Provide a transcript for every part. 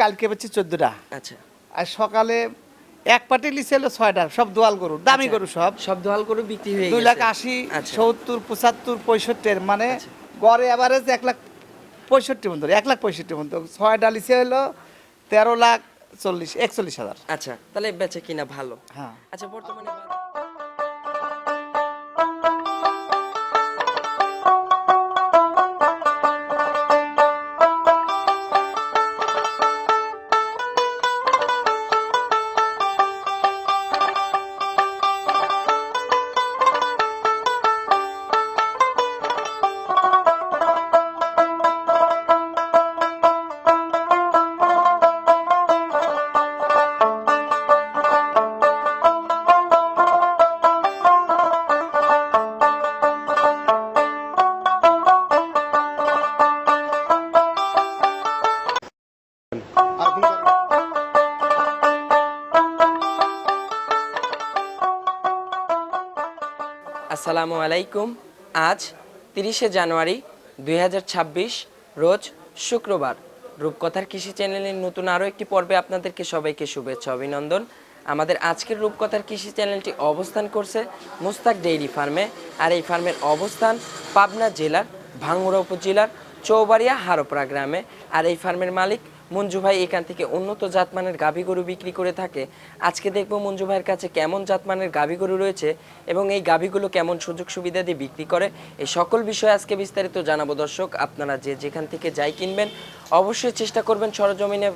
কালকে বেচছি চোদ্দটা। আচ্ছা। আর সকালে এক পাটি লিচে হলো ছয়টা সব দোয়াল গরু দামি আচ্ছা। গরু সব। সব দোয়াল গরু বিক্রি হয়ে দুই লাখ আশি আচ্ছা। সত্তর পঁচাত্তর পঁয়ষট্টির মানে আচ্ছা। গড়ে অ্যাভারেজ এক লাখ পঁয়ষট্টি মতো এক লাখ পঁয়ষট্টি মতো ছয়টা লিচে হলো তেরো লাখ চল্লিশ একচল্লিশ হাজার। আচ্ছা তাহলে বেচে কিনা ভালো। হ্যাঁ। আচ্ছা বর্তমানে আসসালামু আলাইকুম। আজ তিরিশে জানুয়ারি দুই হাজার ছাব্বিশ, রোজ শুক্রবার। রূপকথার কৃষি চ্যানেলের নতুন আরও একটি পর্বে আপনাদেরকে সবাইকে শুভেচ্ছা, অভিনন্দন। আমাদের আজকের রূপকথার কৃষি চ্যানেলটি অবস্থান করছে মুস্তাক ডেইরি ফার্মে। আর এই ফার্মের অবস্থান পাবনা জেলার ভাঙ্গুড়া উপজেলার চৌবাড়িয়া হারোপাড়া গ্রামে। আর এই ফার্মের মালিক মঞ্জু ভাই এখান থেকে উন্নত জাতমানের গাভী গরু বিক্রি করে থাকে। আজকে দেখব মঞ্জু ভাইয়ের কাছে কেমন জাতমানের গাভী গরু রয়েছে এবং এই গাভীগুলো কেমন সুযোগ সুবিধা দিয়ে বিক্রি করে। এই সকল বিষয়ে আজকে বিস্তারিত জানাব দর্শক আপনারা যে যেখান থেকে যাই কিনবেন অবশ্যই চেষ্টা করবেন সরজমিনে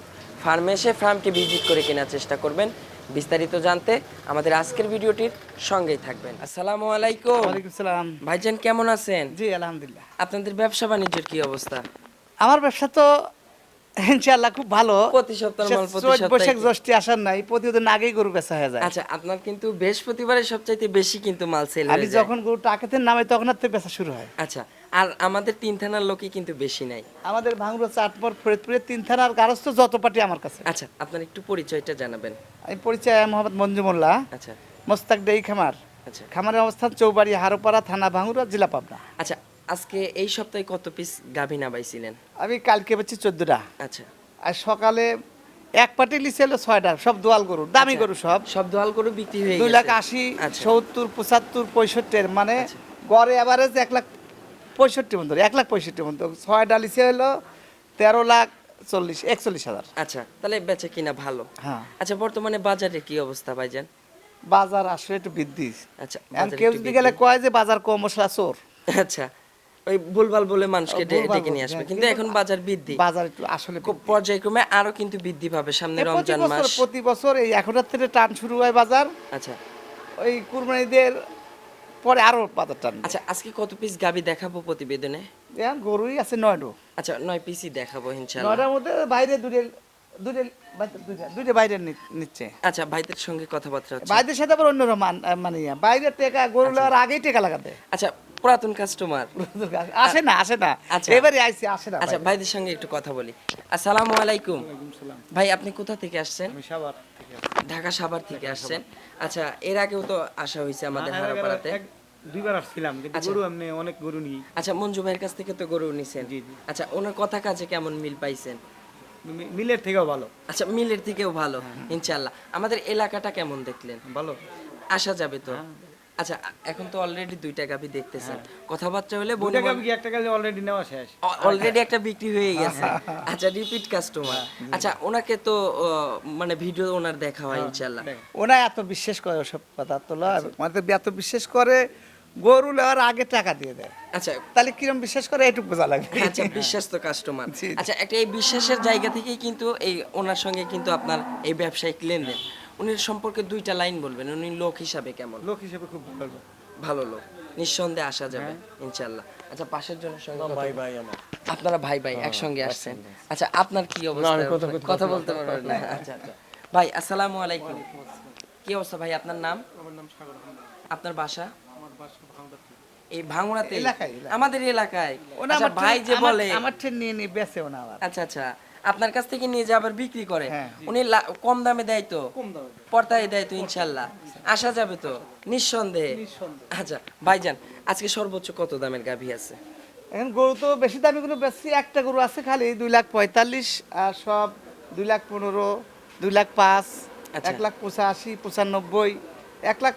ফার্মে এসে ফার্মকে ভিজিট করে কেনার চেষ্টা করবেন। বিস্তারিত জানতে আমাদের আজকের ভিডিওটির সঙ্গেই থাকবেন। আসসালামু আলাইকুম। ওয়ালাইকুম সালাম। ভাইজান কেমন আছেন? জি আলহামদুলিল্লাহ। আপনাদের ব্যবসা বাণিজ্যের কি অবস্থা? আমার ব্যবসা তো ইনশাআল্লাহ খুব ভালো। প্রতি সপ্তাহ মাল প্রতি সপ্তাহে বৈশাখ? আসার নাই প্রতিদিন আগেই গরু বেচা হয়ে যায়। আচ্ছা আপনার কিন্তু বৃহস্পতিবারে সবচাইতে বেশি কিন্তু মাল সেল আমি যখন গরু টাকাতে নামে তখন আর বেচা শুরু হয়। আচ্ছা আর আমাদের তিন থানার লোকই কিন্তু বেশি নাই। আমাদের ভাঙড়ো চাটমোর ফরিদপুরের তিন থানার গারস্থ যত পাটি আমার কাছে। আচ্ছা আপনার একটু পরিচয়টা জানাবেন। আমি পরিচয় মোহাম্মদ মঞ্জু মোল্লা। আচ্ছা। মোস্তাক ডেই খামার। আচ্ছা। খামারের অবস্থান চৌবাড়ি হারোপাড়া থানা ভাঙুরা জেলা পাবনা। আচ্ছা আজকে এই সপ্তাহে কত পিস গাভী নাবাইছিলেন আমি কালকে বেচছি চোদ্দটা। আচ্ছা। আর সকালে এক পাটি লিচে হলো ছয়টা সব দোয়াল গরু দামি আচ্ছা। গরু সব। সব দোয়াল করে বিক্রি হয়ে দুই লাখ আশি আচ্ছা। সত্তর পঁচাত্তর পঁয়ষট্টির মানে আচ্ছা। গড়ে অ্যাভারেজ এক লাখ পঁয়ষট্টি মতো এক লাখ পঁয়ষট্টি মতো ছয়টা লিচে হলো তেরো লাখ চল্লিশ একচল্লিশ হাজার। আচ্ছা তাহলে বেচে কিনা ভালো। হ্যাঁ। আচ্ছা বর্তমানে বাজারে কি অবস্থা ভাইজান? বাজার আসলে একটু বৃদ্ধি। আচ্ছা কেউ যদি গেলে কয় যে বাজার কম মশলা চোর। আচ্ছা ওই ভুলভাল বলে মানুষকে ডেকে নিয়ে আসবে। হ্যাঁ, কিন্তু এখন বাজার বৃদ্ধি। বাজার একটু আসলে পর্যায়ক্রমে আরও কিন্তু বৃদ্ধি পাবে সামনে রমজান মাস। প্রতি বছর এই এখনের থেকে টান শুরু হয় বাজার। আচ্ছা। ওই কুরবানিদের পরে আরও বাজার টান। আচ্ছা আজকে কত পিস গাবি দেখাবো প্রতিবেদনে? গরুই আছে নয়ডো। আচ্ছা নয় পিসই দেখাবো ইনশাআল্লাহ। নয়টার মধ্যে বাইরে দুটো দুটো দুইটা বাইরে নিচ্ছে। আচ্ছা ভাইদের সঙ্গে কথাবার্তা বাইরের সাথে আবার অন্যরকম মানে। বাইরের টেকা গরু নেওয়ার আগেই টেকা লাগাতে। আচ্ছা পুরাতন কাস্টমার আসে না আসে না। আচ্ছা। এবারে আইসি আসে না আচ্ছা ভাইদের সঙ্গে একটু কথা বলি। আসসালামু আলাইকুম। ভাই আপনি কোথা থেকে আসছেন? ঢাকা সাভার থেকে আসছেন। আচ্ছা এর আগেও তো আসা হয়েছে আমাদের হারাপাড়াতে। এক- দুইবার আসছিলাম কিন্তু আচ্ছা। গরু এমনি অনেক গরু নিই। আচ্ছা মঞ্জু ভাইয়ের কাছ থেকে তো গরু নিছেন। জি, জি। আচ্ছা ওনার কথা কাজে কেমন মিল পাইছেন? মিলের থেকেও ভালো। আচ্ছা মিলের থেকেও ভালো হ্যাঁ, ইনশাল্লাহ আমাদের এলাকাটা কেমন দেখলেন? ভালো। আসা যাবে তো? হ্যাঁ। আচ্ছা এখন তো অলরেডি দুইটা গাবি দেখতেছেন। কথাবার্তা হলে দুটা গাবি একটা গাবি অলরেডি নেওয়া শেষ। অলরেডি একটা বিক্রি হয়ে গেছে। হ্যাঁ, আচ্ছা রিপিট কাস্টমার আচ্ছা ওনাকে তো মানে ভিডিও ওনার দেখা হ্যাঁ, হয় ইনশাল্লাহ দেখ। ওনা এত বিশ্বাস করে ওসব কথা তোলা আমাদের এত বিশ্বাস করে গরু নেওয়ার আগে টাকা দিয়ে দেয়। আচ্ছা। তাহলে কিরম বিশ্বাস করে এটুকু বোঝা লাগবে। আচ্ছা বিশ্বাস তো কাস্টমার। আচ্ছা একটা এই বিশ্বাসের জায়গা থেকেই কিন্তু এই ওনার সঙ্গে কিন্তু আপনার এই ব্যবসায়িক লেনদেন। উনির সম্পর্কে দুইটা লাইন বলবেন উনি লোক হিসাবে কেমন? লোক হিসেবে খুব ভালো। ভালো লোক। নিঃসন্দেহে আসা যাবে ইনশাল্লাহ আচ্ছা পাশের জনের সঙ্গে ভাই ভাই আমার। আপনারা ভাই ভাই একসঙ্গে আসছেন। আচ্ছা আপনার কি অবস্থা? কথা বলতে পারবেন না। আচ্ছা আচ্ছা। ভাই আসসালামু আলাইকুম। কি অবস্থা ভাই? আপনার নাম? আমার নাম সাগর আপনার বাসা? আমার এই ভাঙুড়াতে এলাকায়, এলাকায়। আমাদের এলাকায়। ওনা আচ্ছা ভাই যে বলে আমার ঠেন নিয়ে নিয়ে বেচে ওনা আবার। আচ্ছা আচ্ছা। আপনার কাছ থেকে নিয়ে যে আবার বিক্রি করে হ্যাঁ। উনি কম দামে দেয় তো? পর্দায় দেয়। তো ইনশাল্লাহ। আসা যাবে তো? নিঃসন্দেহে। আচ্ছা ভাইজান আজকে সর্বোচ্চ কত দামের গাভী আছে? এখন গরু তো বেশি দামি কোনো বেশি একটা গরু আছে খালি দুই লাখ পঁয়তাল্লিশ আর সব দুই লাখ পনেরো দুই লাখ পাঁচ আচ্ছা। এক লাখ পঁচাশি পঁচানব্বই এক লাখ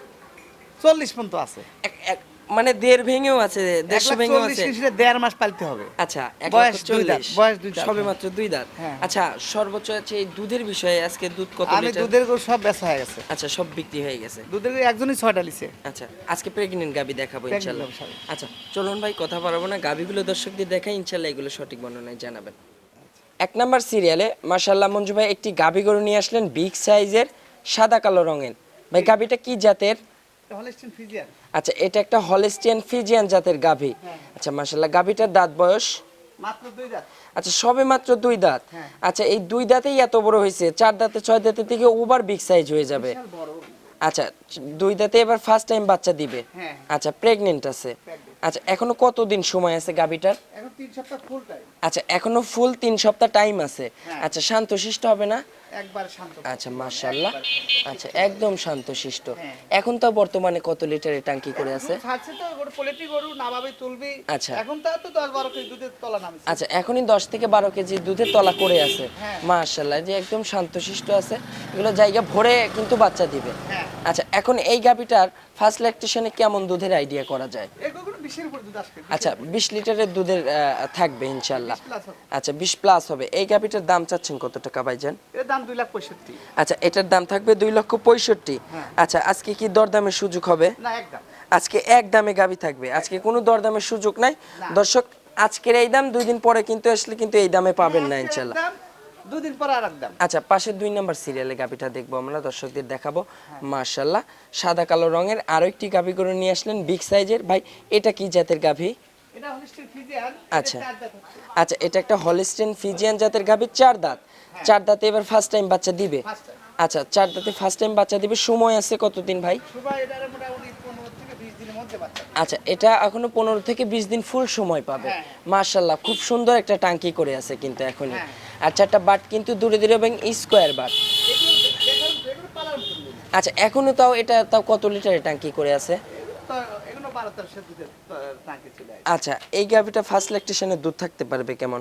চল্লিশ পর্যন্ত আছে। মানে দেড় ভেঙেও আছে দেড়শো ভেঙেও আছে। দেড় মাস পালতে হবে। আচ্ছা বয়স দুই দাঁত, চল্লিশ বয়স দুই সবে। মাত্র দুই দাঁত। হ্যাঁ। আচ্ছা সর্বোচ্চ আছে এই দুধের বিষয়ে আজকে দুধ কত আমি দুধের গরু সব বেচা হয়ে গেছে। আচ্ছা সব বিক্রি হয়ে গেছে। দুধের গরু একজনই ছয়টা লিছে। আচ্ছা আজকে প্রেগনেন্ট গাবি দেখাবো ইনশাল্লাহ। আচ্ছা চলুন ভাই কথা পারব না। গাবিগুলো দর্শকদের দেখাই ইনশাল্লাহ এগুলো সঠিক বর্ণনায় জানাবেন। এক নাম্বার সিরিয়ালে মাশাল্লাহ মঞ্জু ভাই একটি গাবি গরু নিয়ে আসলেন বিগ সাইজের সাদা কালো রঙের। ভাই গাবিটা কি জাতের? আচ্ছা এটা একটা হলিস্টিয়ান ফিজিয়ান জাতের গাভি। আচ্ছা মাশাল্লাহ গাভিটার দাঁত বয়স? মাত্র দুই দাঁত। আচ্ছা সবে মাত্র দুই দাঁত। হ্যাঁ। আচ্ছা এই দুই দাঁতেই এত বড় হয়েছে চার দাঁতে ছয় দাঁতে থেকে ওভার বিগ সাইজ হয়ে যাবে। আচ্ছা দুই দাঁতে এবার ফার্স্ট টাইম বাচ্চা দিবে। হ্যাঁ। আচ্ছা প্রেগনেন্ট আছে। আচ্ছা এখনও কতদিন সময় আছে গাভিটার? এখন তিন সপ্তাহ ফুল টাইম আচ্ছা এখনও ফুল তিন সপ্তাহ টাইম আছে। হ্যাঁ। আচ্ছা শান্তশিষ্ট হবে না? একবার শান্ত আচ্ছা মাশাআল্লাহ। আচ্ছা একদম শান্তশিষ্ট। হ্যাঁ। এখন তো বর্তমানে কত লিটারের ট্যাঙ্কি করে আছে? আছে তো গরু পোলেট্রি গরু নামাবে তুলবি। আচ্ছা। এখন তো তো 10 12 কেজি দুধের তলা নামছে আচ্ছা এখনই দশ থেকে বারো কেজি দুধের তলা করে আছে। মাশাআল্লাহ যে একদম শান্তশিষ্ট আছে এগুলো জায়গা ভরে কিন্তু বাচ্চা দিবে। হ্যাঁ। আচ্ছা এখন এই গাভিটার ফার্স্ট ল্যাকটেশনে কেমন দুধের আইডিয়া করা যায়? আচ্ছা বিশ লিটারের দুধের থাকবে ইনশাল্লাহ 20 plus হবে। আচ্ছা বিশ প্লাস হবে। এই গাভিটার দাম চাচ্ছেন কত টাকা ভাইজান? দাম দুই লাখ পঁয়ষট্টি। আচ্ছা এটার দাম থাকবে দুই লক্ষ পঁয়ষট্টি। হ্যাঁ। আচ্ছা আজকে কি দরদামের সুযোগ হবে? না একদম আজকে এক দামে গাভি থাকবে। আজকে কোনো দরদামের সুযোগ নাই। দর্শক আজকের এই দাম দুই দিন পরে কিন্তু আসলে কিন্তু এই দামে পাবেন না ইনশাল্লাহ দুদিন পরে আর এক দাম আচ্ছা পাশের দুই নাম্বার সিরিয়ালে গাভিটা দেখব আমরা দর্শকদের দেখাবো। মার্শাল্লাহ সাদা কালো রঙের আরও একটি করে নিয়ে আসলেন বিগ সাইজের ভাই এটা কি জাতের গাভি আচ্ছা। আচ্ছা এটা একটা হলিস্টেন ফিজিয়ান জাতের চার দাঁত। চার দাঁতে এবার ফার্স্ট টাইম বাচ্চা দিবে? আচ্ছা চার দাঁতে ফার্স্ট টাইম বাচ্চা দিবে সময় আছে কতদিন ভাই? আচ্ছা এটা এখনও পনেরো থেকে বিশ দিন ফুল সময় পাবে। হ্যাঁ। মার্শাল্লাহ খুব সুন্দর একটা টাঙ্কি করে আছে কিন্তু এখনই। হ্যাঁ। আর চারটা বাট কিন্তু দূরে দূরে এবং স্কোয়ার বাট। আচ্ছা এখনও তাও এটা তাও কত লিটারের ট্যাঙ্কি করে আছে তো এগুলো দুধের টাঙ্কি চলে আসে। আচ্ছা এই গাভিটা ফার্স্ট ল্যাকটেশনে দুধ থাকতে পারবে কেমন?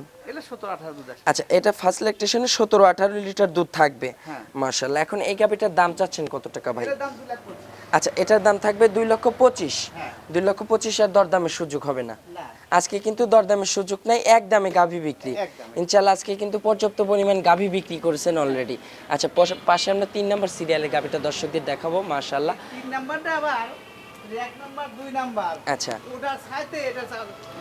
দুধ আচ্ছা এটা ফার্স্ট ল্যাকটেশনে সতেরো আঠারো লিটার দুধ থাকবে। হ্যাঁ। মার্শাল্লাহ এখন এই গাভিটার দাম চাচ্ছেন কত টাকা ভাই? এটার দাম দুই লাখ পঁচিশ। আচ্ছা এটার দাম থাকবে দুই লক্ষ পঁচিশ। হ্যাঁ। দুই লক্ষ পঁচিশ আর দরদামের সুযোগ হবে না। আজকে কিন্তু দরদামের সুযোগ নাই এক দামে গাভী বিক্রি। এক ইনশাল্লাহ আজকে কিন্তু পর্যাপ্ত পরিমাণ গাভী বিক্রি করেছেন অলরেডি আচ্ছা পাশে আমরা তিন নম্বর সিরিয়ালে গাভীটা দর্শকদের দেখাবো মার্শাল্লাহ তিন নাম্বারটা আবার এক নাম্বার দুই নাম্বার। আচ্ছা। ওটা সাইতে এটা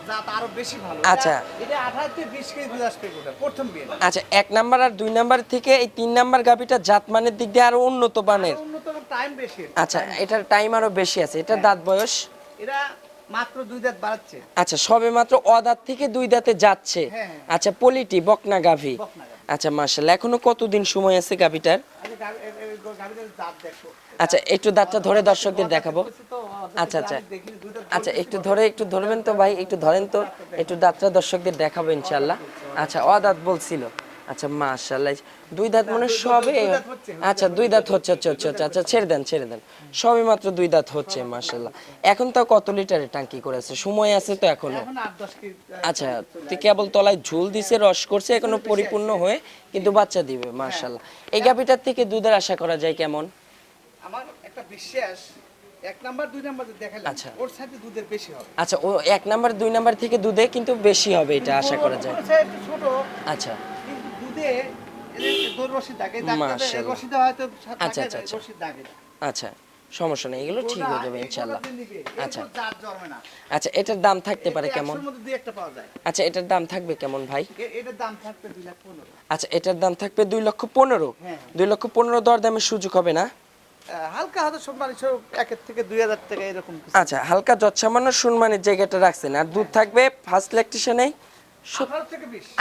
জাত আরও বেশি ভালো। আচ্ছা। এটা- এটা আঠারো থেকে বিশ কেজি দুধ আসবে ওটা প্রথম বিয়ে। আচ্ছা এক নাম্বার আর দুই নাম্বার থেকে এই তিন নাম্বার জাতমানের দিক দিয়ে আরও উন্নত মানের। উন্নত টাইম বেশি। আচ্ছা এটার টাইম আরও বেশি আছে। এটার দাঁত বয়স? এরা মাত্র দুই দাঁত বাড়াচ্ছে। আচ্ছা সবে মাত্র অদাঁত থেকে দুই দাঁতে যাচ্ছে। হ্যাঁ। আচ্ছা পলিটি বকনা গাভি। আচ্ছা মার্শাল্লাহ এখনও কতদিন সময় আছে গাভিটার? আচ্ছা। আচ্ছা একটু দাঁতটা ধরে দর্শকদের দেখাবো। আচ্ছা আচ্ছা। আচ্ছা একটু ধরে একটু ধরবেন তো ভাই একটু ধরেন তো একটু দাঁতটা দর্শকদের দেখাবো ইনশাল্লাহ আচ্ছা অ দাঁত বলছিল। আচ্ছা মাশাল্লাহ দুই দাঁত মনে হয় সবে আচ্ছা দুই দাঁত হচ্ছে হচ্ছে হচ্ছে হচ্ছে আচ্ছা ছেড়ে দেন ছেড়ে দেন। সবে মাত্র দুই দাঁত হচ্ছে মাশাল্লাহ এখন তো কত লিটারের টাঙ্কি করেছে সময় আছে তো এখনও। আচ্ছা তুই কেবল তলায় ঝুল দিছে রস করছে এখনও পরিপূর্ণ হয়ে কিন্তু বাচ্চা দিবে মাশাল্লাহ এই গাভিটার থেকে দুধের আশা করা যায় কেমন? আমার একটা বিশ্বাস এক নাম্বার দুই নাম্বার আচ্ছা। ওর সাথে দুধের বেশি হবে। আচ্ছা ও এক নাম্বার দুই নাম্বার থেকে দুধে কিন্তু বেশি হবে এটা আশা করা যায়। ছোট আচ্ছা। কিন্তু দুধে আচ্ছা, আচ্ছা, আচ্ছা। আচ্ছা সমস্যা নেই এগুলো ঠিক হয়ে যাবে আচ্ছা। আচ্ছা এটার দাম থাকতে পারে কেমন? আচ্ছা এটার দাম থাকবে কেমন ভাই? এটার দাম থাকবে দুই লাখ পনেরো। আচ্ছা এটার দাম থাকবে দুই লক্ষ পনেরো। হ্যাঁ। দুই লক্ষ পনেরো দর দামের সুযোগ হবে না? হালকা হয়তো সম্মানি স্বরূপ একের থেকে দুই হাজার টাকা এরকম আচ্ছা হালকা যৎসামান্য সুনমানের জায়গাটা রাখছেন। আর দুধ থাকবে ফার্স্ট ল্যাকটেশনেই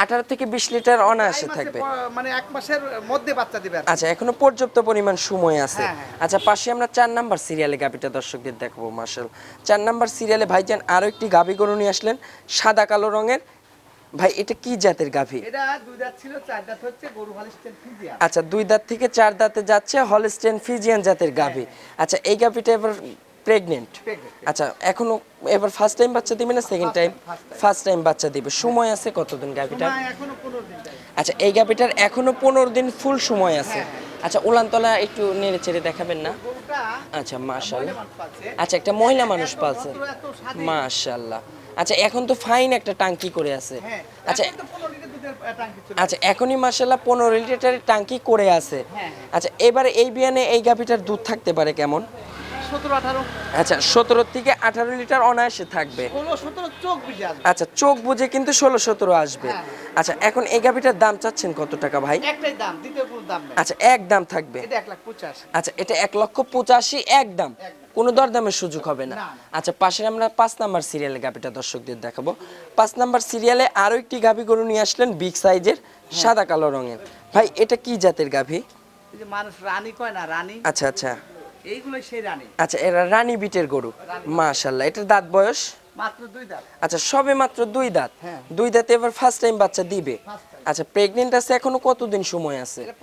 আঠারো থেকে বিশ। লিটার অনায়াসে থাকবে। মানে এক মাসের মধ্যে বাচ্চা দিবে আচ্ছা এখনও পর্যাপ্ত পরিমাণ সময় আছে। হ্যাঁ, হ্যাঁ। আচ্ছা পাশে আমরা চার নাম্বার সিরিয়ালে গাবিটা দর্শকদের দেখাবো মার্শাল চার নাম্বার সিরিয়ালে ভাইজান আরও একটি গাভি গরু নিয়ে আসলেন সাদা কালো রঙের। ভাই এটা কি জাতের গাভি? এটা দুই দাঁত ছিল চার দাঁত হচ্ছে গরু হালিস্টেন ফিজিয়া আচ্ছা দুই দাঁত থেকে চার দাঁতে যাচ্ছে হলস্টেন ফিজিয়ান জাতের গাভী। আচ্ছা এই গাভিটা এবার প্রেগনেন্ট আচ্ছা এখনও এবার ফার্স্ট টাইম বাচ্চা দিবে না সেকেন্ড টাইম. ফার্স্ট টাইম বাচ্চা দিবে। সময় আছে কতদিন গাভীটা। আচ্ছা এই গাভিটার এখনও পনেরো দিন ফুল সময় আছে। হ্যাঁ, আচ্ছা উলানতলা একটু নেড়ে চেড়ে দেখাবেন না? আচ্ছা মাশাল্লাহ আচ্ছা একটা মহিলা মানুষ পালছে। মাশাল্লাহ আচ্ছা এখন তো ফাইন একটা টাঙ্কি করে আছে। হ্যাঁ, আচ্ছা এখন তো 15 লিটার দুধের, আহ, টাঙ্কি চলে আচ্ছা এখনই মাসাল্লাহ পনেরো লিটারের টাঙ্কি করে আছে। হ্যাঁ। আচ্ছা এবারে এই বিয়ানে এই গাভিটার দুধ থাকতে পারে কেমন? সতেরো আঠারো। আচ্ছা সতেরো থেকে আঠারো লিটার অনায়াসে থাকবে। আচ্ছা চোখ বুঝে কিন্তু ষোলো সতেরো আসবে। হ্যাঁ। আচ্ছা এখন এই গাভিটার দাম চাচ্ছেন কত টাকা ভাই? একটাই দাম দ্বিতীয় কোনো দাম আচ্ছা এক দাম থাকবে। এটা এক লাখ পঁচাশি। আচ্ছা এটা এক লক্ষ পঁচাশি এক দাম। কোনো দরদামের সুযোগ হবে না। আচ্ছা পাশে আমরা পাঁচ নাম্বার সিরিয়ালে গাভিটা দর্শকদের দেখাবো। পাঁচ নাম্বার সিরিয়ালে আরও একটি গাভি গরু নিয়ে আসলেন বিগ সাইজের সাদা কালো রঙের। ভাই এটা কি জাতের গাভি? মানুষ রানী কয় না রানী? আচ্ছা আচ্ছা। এইগুলোই সেই রানী। আচ্ছা এরা রানী বিটের গরু। মাশাল্লাহ এটার দাঁত বয়স? মাত্র দুই দাম আচ্ছা সবে মাত্র দুই দাঁত? হ্যাঁ। দুই দাঁতে এবার ফার্স্ট টাইম বাচ্চা দিবে? আচ্ছা প্রেগনেন্ট আছে এখনও কতদিন সময় আছে? এটা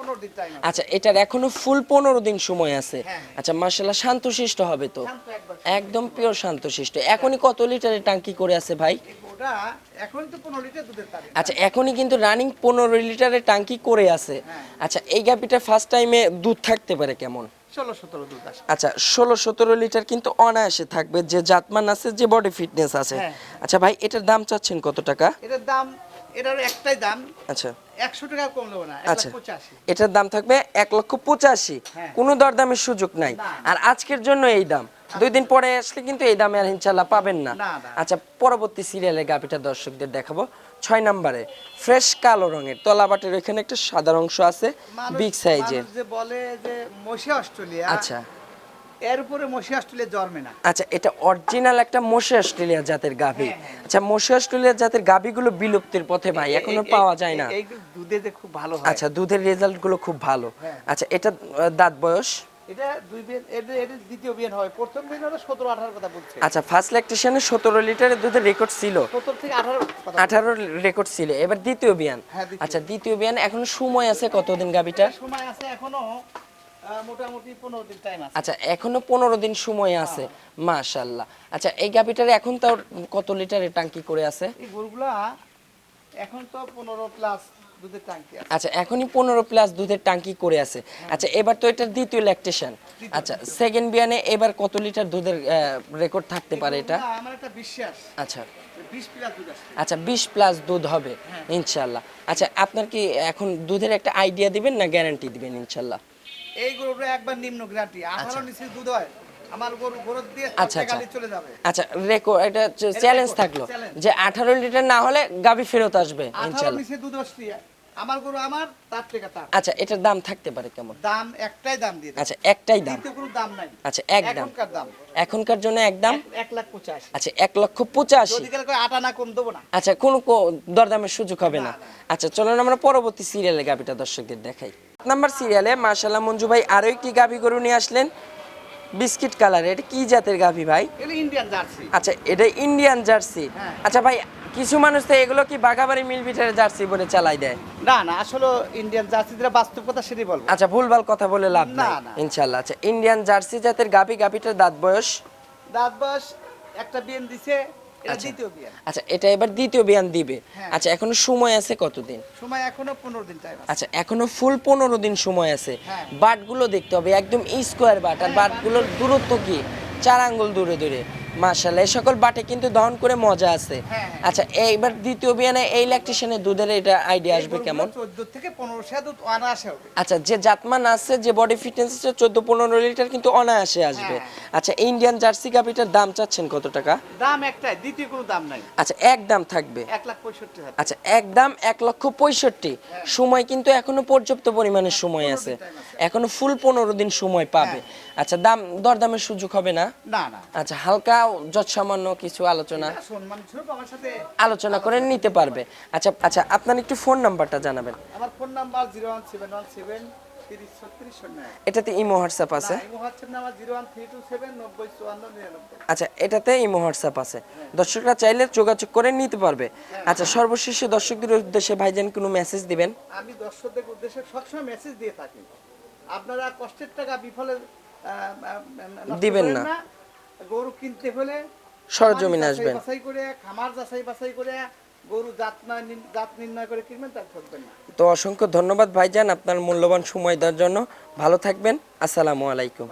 আচ্ছা এটার এখনও ফুল পনেরো দিন সময় আছে। হ্যাঁ। আচ্ছা মার্শাল্লাহ শান্তশিষ্ট হবে তো? একদম পিওর শান্তশিষ্ট। এখনই কত লিটারের টাঙ্কি করে আছে ভাই? আচ্ছা এখনই কিন্তু রানিং পনেরো লিটারের টাঙ্কি করে আছে। হ্যাঁ। আচ্ছা এই গাপিটা ফার্স্ট টাইমে দুধ থাকতে পারে কেমন? আচ্ছা ষোলো সতেরো লিটার কিন্তু অনায়াসে থাকবে যে জাতমান আছে যে বডি ফিটনেস আছে। হ্যাঁ। আচ্ছা ভাই এটার দাম চাচ্ছেন কত টাকা? এটার দাম এটার একটাই দাম। আচ্ছা। একশো টাকা কম নেব না আচ্ছা। এটার দাম থাকবে এক লক্ষ পঁচাশি। হ্যাঁ। কোনো দরদামের সুযোগ নাই। আর আজকের জন্য এই দাম। দুই দিন পরে আসলে কিন্তু এই দামে আর ইনশাল্লাহ পাবেন না। আচ্ছা পরবর্তী সিরিয়ালে গাভিটা দর্শকদের দেখাবো। ছয় নম্বরে ফ্রেশ কালো রঙের। তলাবাটের এখানে একটা সাদা অংশ আছে বিগ সাইজের যে বলে যে মসি অস্ট্রেলিয়া আচ্ছা। এর উপরে মসি অস্ট্রেলিয়া জন্মে না। আচ্ছা এটা অরিজিনাল একটা মোশে অস্ট্রেলিয়া জাতের গাভি। হ্যাঁ, আচ্ছা মোশে অস্ট্রেলিয়া জাতের গাভিগুলো বিলুপ্তির পথে ভাই এখনও পাওয়া যায় না। দুধে যে খুব ভালো আচ্ছা দুধের রেজাল্টগুলো খুব ভালো। হ্যাঁ। আচ্ছা এটা দাঁত বয়স? এটা দুই বিয়ে এটা এটা দ্বিতীয় হয়। প্রথম হলো সতেরো আঠারো কথা বলছে। আচ্ছা ফার্স্ট ল্যাকটেশনে লিটারের দুধের রেকর্ড ছিল। সতেরো থেকে আঠারো কথা আঠারো রেকর্ড ছিল। এবার দ্বিতীয় বিয়ান। হ্যাঁ, আচ্ছা দ্বিতীয় বিয়ান এখন সময় আছে কতদিন সময় আছে এখনও মোটামুটি পনেরো দিন টাইম আছে। আচ্ছা এখনও পনেরো দিন সময় আছে মাশাল্লাহ আচ্ছা এই গাবিটার এখন তাও কত লিটারের টাঙ্কি করে আছে? এই গরুগুলা এখন তো পনেরো প্লাস দুধের টাঙ্কি আছে। আচ্ছা এখনই পনেরো প্লাস দুধের টাঙ্কি করে আছে। আচ্ছা এবার তো এটার দ্বিতীয় ল্যাকটেশন আচ্ছা সেকেন্ড বিয়ানে এবার কত লিটার দুধের রেকর্ড থাকতে পারে এটা? আমার একটা বিশ্বাস। আচ্ছা। আচ্ছা বিশ প্লাস দুধ হবে ইনশাল্লাহ। আচ্ছা আপনার কি এখন দুধের একটা আইডিয়া দিবেন না গ্যারান্টি দিবেন ইনশাল্লাহ? এই গরুটা একবার নিম্ন গ্রান্টি আঠারো নিচে দুধ হয়। আমার গরু গরু দিয়ে আচ্ছা, সবটা আচ্ছা। গালি চলে যাবে। আচ্ছা রেকর্ড এটা চ্যালেঞ্জ থাকল যে আঠারো লিটার না হলে গাবি ফেরত আসবে ইনশাল্লাহ। দুধ আসছি। আমার গরু আমার তার থেকে তার। আচ্ছা এটার দাম থাকতে পারে কেমন? দাম একটাই দাম দিয়ে আচ্ছা একটাই দাম। কোনো দাম নাই। আচ্ছা এক দাম। এখনকার দাম। এখনকার জন্য এক দাম? এক- লাখ পঁচাশি। আচ্ছা এক লক্ষ পঁচাশি। যদি আটা না কম দেবো না। আচ্ছা কোনো দরদামের সুযোগ হবে না। আচ্ছা চলুন আমরা পরবর্তী সিরিয়ালে গাবিটা দর্শকদের দেখাই। নাম্বার সিরিয়ালে মার্শাল্লাহ মঞ্জু ভাই আরও একটি গাভি গরু নিয়ে আসলেন। বিস্কিট কালার এটা কি জাতের গাভি ভাই? ইন্ডিয়ান জার্সি আচ্ছা এটা ইন্ডিয়ান জার্সি। আচ্ছা ভাই কিছু মানুষ তো এগুলো কি বাঘাবাড়ি মিল মিলবিটারের জার্সি বলে চালাই দেয়? না না আসলে ইন্ডিয়ান জার্সি যেটা বাস্তব কথা সেটাই বলব। আচ্ছা ভুলভাল কথা বলে লাভ না, ইনশাল্লাহ আচ্ছা ইন্ডিয়ান জার্সি জাতের গাভি গাভিটার দাঁত বয়স? দাঁত বয়স একটা বিয়েন দিছে এটা আচ্ছা। আচ্ছা এটা এবার দ্বিতীয় বিয়ান দিবে। হ্যাঁ। আচ্ছা এখনও সময় আছে কতদিন? সময় এখনও পনেরো দিন টাইম আছে। আচ্ছা এখনও ফুল পনেরো দিন সময় আছে। হ্যাঁ। বাটগুলো দেখতে হবে একদম স্কোয়ার বাট। আর বাটগুলোর দূরত্ব কি? চার আঙ্গুল দূরে দূরে। মাশাল্লাহ এই সকল বাটে কিন্তু দহন করে মজা আছে। হ্যাঁ, হ্যাঁ। আচ্ছা এইবার দ্বিতীয় বিয়ানে এই ইলেকট্রিশিয়ানের দুধের এটা আইডিয়া আসবে কেমন? চোদ্দ থেকে পনেরো সে দুধ অনায়াসে হবে। আচ্ছা যে জাতমান আছে যে বডি ফিটনেস আছে চোদ্দ পনেরো লিটার কিন্তু অনায়াসে আসবে। হ্যাঁ। আচ্ছা ইন্ডিয়ান জার্সি গাভিটার দাম চাচ্ছেন কত টাকা? দাম একটাই দ্বিতীয় কোনো দাম নাই। আচ্ছা এক দাম থাকবে। লাখ আচ্ছা এক লক্ষ পঁয়ষট্টি। সময় কিন্তু এখনও পর্যাপ্ত পরিমাণের সময় আছে। এখনও ফুল পনেরো দিন সময় পাবে। আচ্ছা দাম দরদামের সুযোগ হবে না? না না। আচ্ছা হালকা যৎসামান্য কিছু আলোচনা আলোচনা করে নিতে পারবে। আচ্ছা আচ্ছা আপনার একটু ফোন নাম্বারটা জানাবেন। আমার phone number zero one seven one seven তিরিশ ছত্রিশ শূন্য এক এটাতে ইমো হোয়াটসঅ্যাপ আছে? আচ্ছা এটাতে ইমো হোয়াটসঅ্যাপ আছে। দর্শকরা চাইলে যোগাযোগ করে নিতে পারবে। আচ্ছা সর্বশেষে দর্শকদের উদ্দেশ্যে ভাইজান কোনো মেসেজ দিবেন? আমি দর্শকদের উদ্দেশ্যে সবসময় মেসেজ দিয়ে থাকি। আপনারা কষ্টের টাকা বিফলে দিবেন না। গরু কিনতে হলে সরজমিন আসবেন। বাছাই করে খামার যাচাই বাছাই করে গরু জাত জাত নির্ণয় করে কিনবেন তার ঠকবেন না। তো অসংখ্য ধন্যবাদ ভাইজান আপনার মূল্যবান সময় দেওয়ার জন্য। ভালো থাকবেন আসসালামু আলাইকুম।